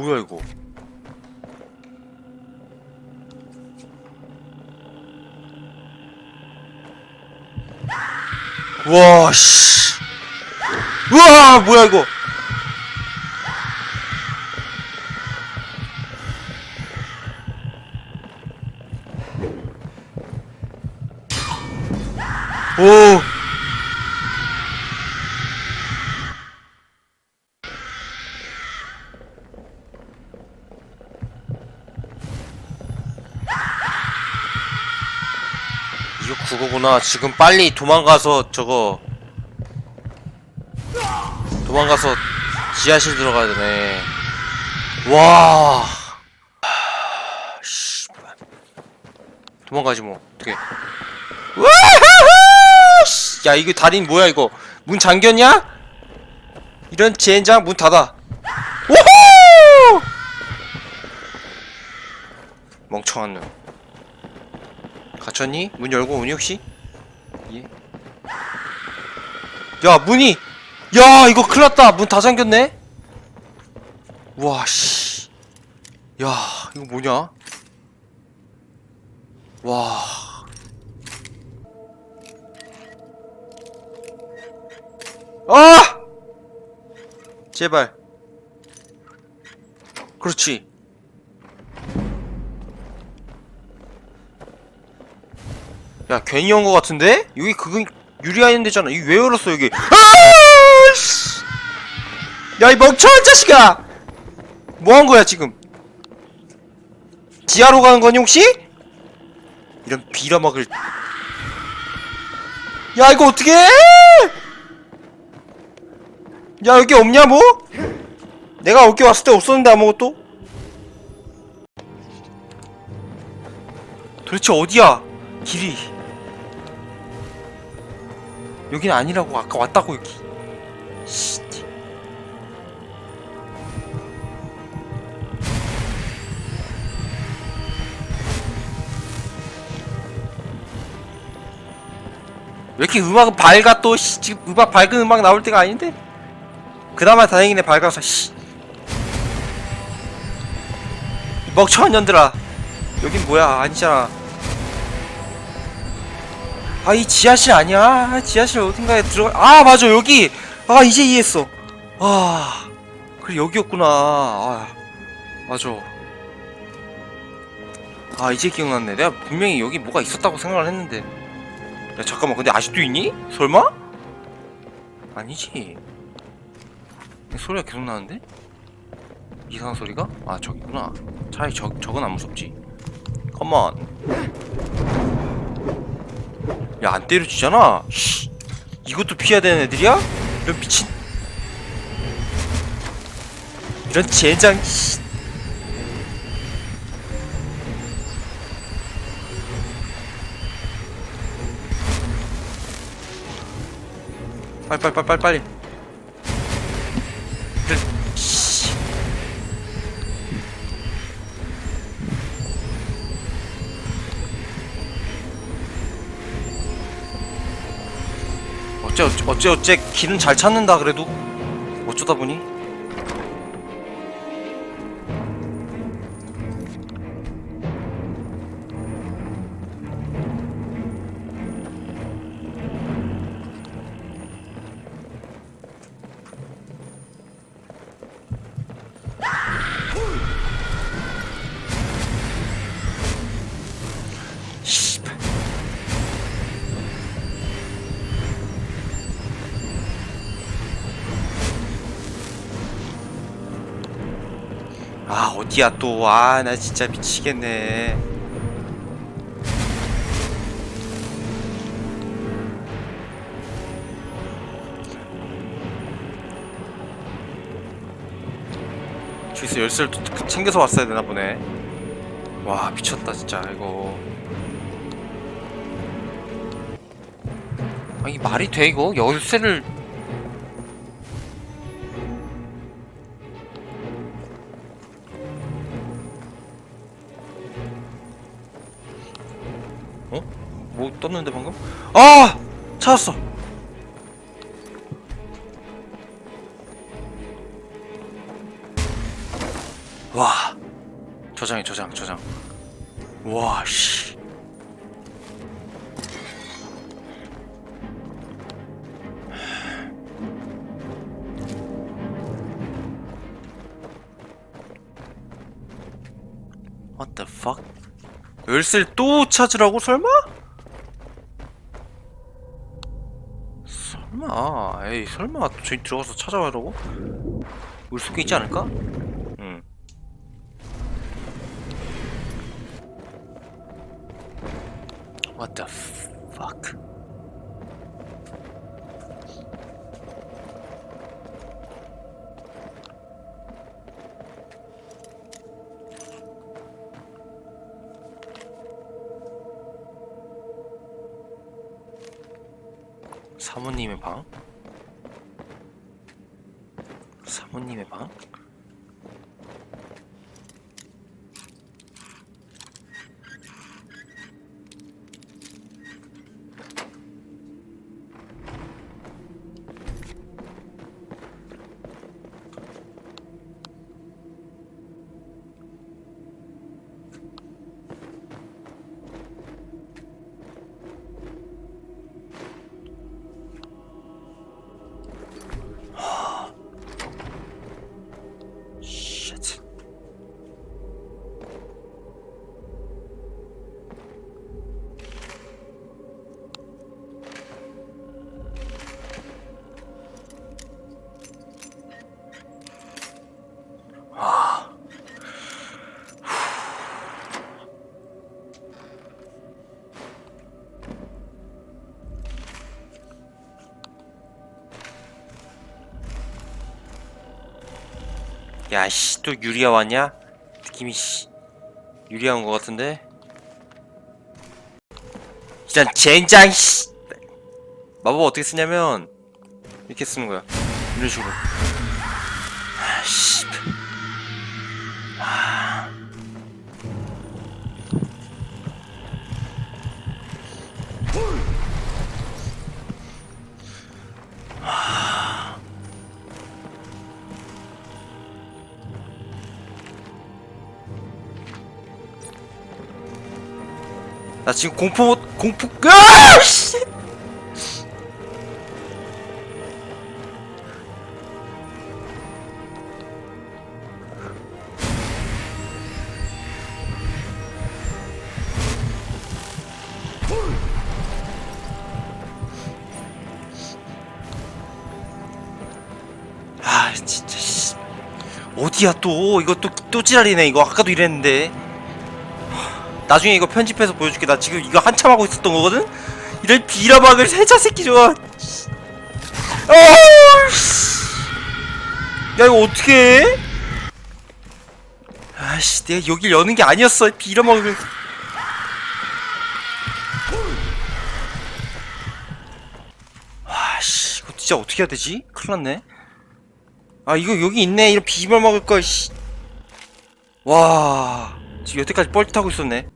뭐야 이거? 와 씨. 우와 뭐야 이거? 오. 이거 그거구나. 지금 빨리 도망가서 저거 도망가서 지하실 들어가야 되네. 와. 하, 씨. 도망가지 뭐. 어떻게? 씨, 야 이거 달인 뭐야 이거? 문 잠겼냐? 이런 젠장 문 닫아. 오호! 멍청한 놈. 갇혔니? 문 열고 오니 혹시? 예. 야 문이 야 이거 큰일났다 문 다 잠겼네 우와 씨야 이거 뭐냐 와 아! 제발 그렇지 야 괜히 온거 같은데? 여기 그거 유리아인 데잖아 이거 왜 열었어 여기 아씨 야이 멍청한 자식아 뭐 한 거야 지금 지하로 가는 거니 혹시? 이런 빌어먹을 야 이거 어떻게 해? 야 여기 없냐 뭐? 내가 여기 왔을 때 없었는데 아무것도? 도대체 어디야? 길이 여긴 아니라고 아까 왔다고 여기 씨. 왜 이렇게 음악은 밝아 또 씨, 지금 음악 밝은 음악 나올 때가 아닌데 그나마 다행이네 밝아서 씨. 이 멍청한 년들아 여긴 뭐야 아니잖아 아 이 지하실 아니야? 아, 지하실 어딘가에 들어가 아 맞아 여기. 아 이제 이해했어. 아 그래 여기였구나. 아 맞아. 아 이제 기억났네. 내가 분명히 여기 뭐가 있었다고 생각을 했는데. 야 잠깐만 근데 아직도 있니? 설마? 아니지. 소리가 계속 나는데? 이상한 소리가? 아 저기구나. 차라리 저, 저건 안 무섭지. 컴온 야 안 때려주잖아 씨. 이것도 피해야 되는 애들이야? 이런 미친 이런 젠장 씨. 빨리 빨리 빨리 빨리 어째 어째 어째 길은 잘 찾는다 그래도? 어쩌다 보니 아 어디야 또? 아 나 진짜 미치겠네. 주위에서 열쇠를 또 챙겨서 왔어야 되나 보네. 와 미쳤다 진짜 이거. 아, 이 말이 돼 이거? 열쇠를 떴는데 방금? 아! 찾았어 와 저장해 저장 저장 와씨 What the fuck? 열쇠를 또 찾으라고 설마? 설마 에이 설마 또 저기 들어가서 찾아가라고? 물 속에 있지 않을까? 응 What the fuck? 방? 사모님의 방? 야, 씨, 또 유리아 왔냐? 느낌이, 씨, 유리아 온것 같은데? 일단, 젠장, 씨! 마법 어떻게 쓰냐면, 이렇게 쓰는 거야. 이런 식으로. 아, 씨. 나 지금 공포, 공포, 으아! 씨! 아, 진짜, 씨. 어디야 또? 이거 또, 또 지랄이네. 이거 아까도 이랬는데. 나중에 이거 편집해서 보여줄게. 나 지금 이거 한참 하고 있었던 거거든? 이런 비라박을 세자 새끼 좋아. 야, 이거 어떻게 해? 아씨, 내가 여길 여는 게 아니었어. 비라박을. 아씨, 이거 진짜 어떻게 해야 되지? 큰일 났네. 아, 이거 여기 있네. 이런 비말 먹을 걸, 씨. 와, 지금 여태까지 뻘짓하고 있었네.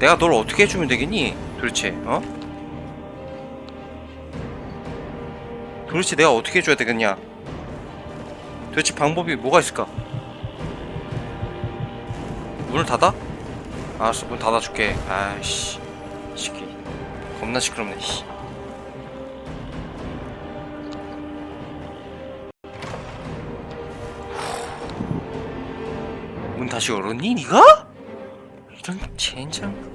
내가 널 어떻게 해주면 되겠니? 도대체, 어? 도대체 내가 어떻게 해줘야 되겠냐? 도대체 방법이 뭐가 있을까? 문을 닫아? 알았어, 문 닫아줄게. 아이씨, 시끼, 겁나 시끄럽네. 씨. 문 다시 열었니, 니가? 이런 젠장.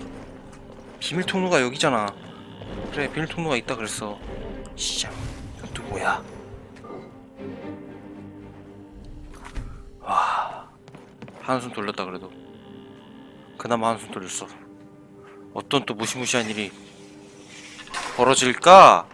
비밀 통로가 여기잖아. 그래, 비밀 통로가 있다 그랬어. 진짜, 이건 또 뭐야? 와, 한숨 돌렸다 그래도. 그나마 한숨 돌렸어. 어떤 또 무시무시한 일이 벌어질까?